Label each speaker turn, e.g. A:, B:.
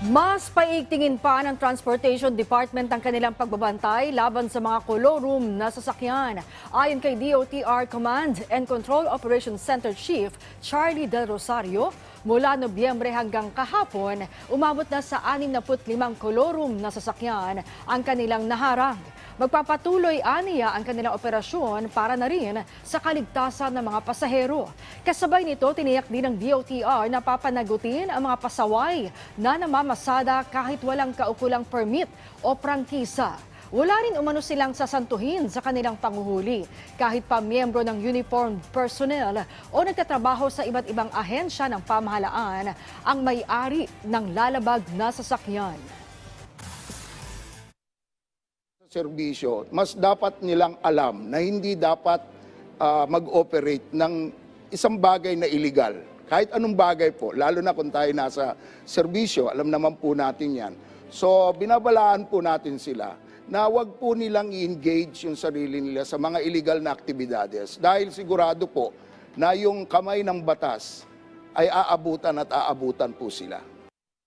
A: Mas paigtingin pa ng Transportation Department ang kanilang pagbabantay laban sa mga kolorum na sasakyan. Ayon kay DOTR Command and Control Operations Center Chief Charlie Del Rosario, mula Nobyembre hanggang kahapon, umabot na sa 65 kolorum na sasakyan ang kanilang naharang. Magpapatuloy aniya ang kanilang operasyon para na rin sa kaligtasan ng mga pasahero. Kasabay nito, tiniyak din ng DOTR na papanagutin ang mga pasaway na namamasada kahit walang kaukulang permit o prangkisa. Wala rin umano silang sasantuhin sa kanilang panguhuli kahit pa miyembro ng uniformed personnel o nagtatrabaho sa iba't ibang ahensya ng pamahalaan ang may-ari ng lalabag na sasakyan.
B: Serbisyo, mas dapat nilang alam na hindi dapat ah, mag-operate ng isang bagay na illegal. Kahit anong bagay po, lalo na kung tayo nasa serbisyo, alam naman po natin yan. So, binabalaan po natin sila na wag po nilang i-engage yung sarili nila sa mga illegal na aktibidades dahil sigurado po na yung kamay ng batas ay aabutan at aabutan po sila.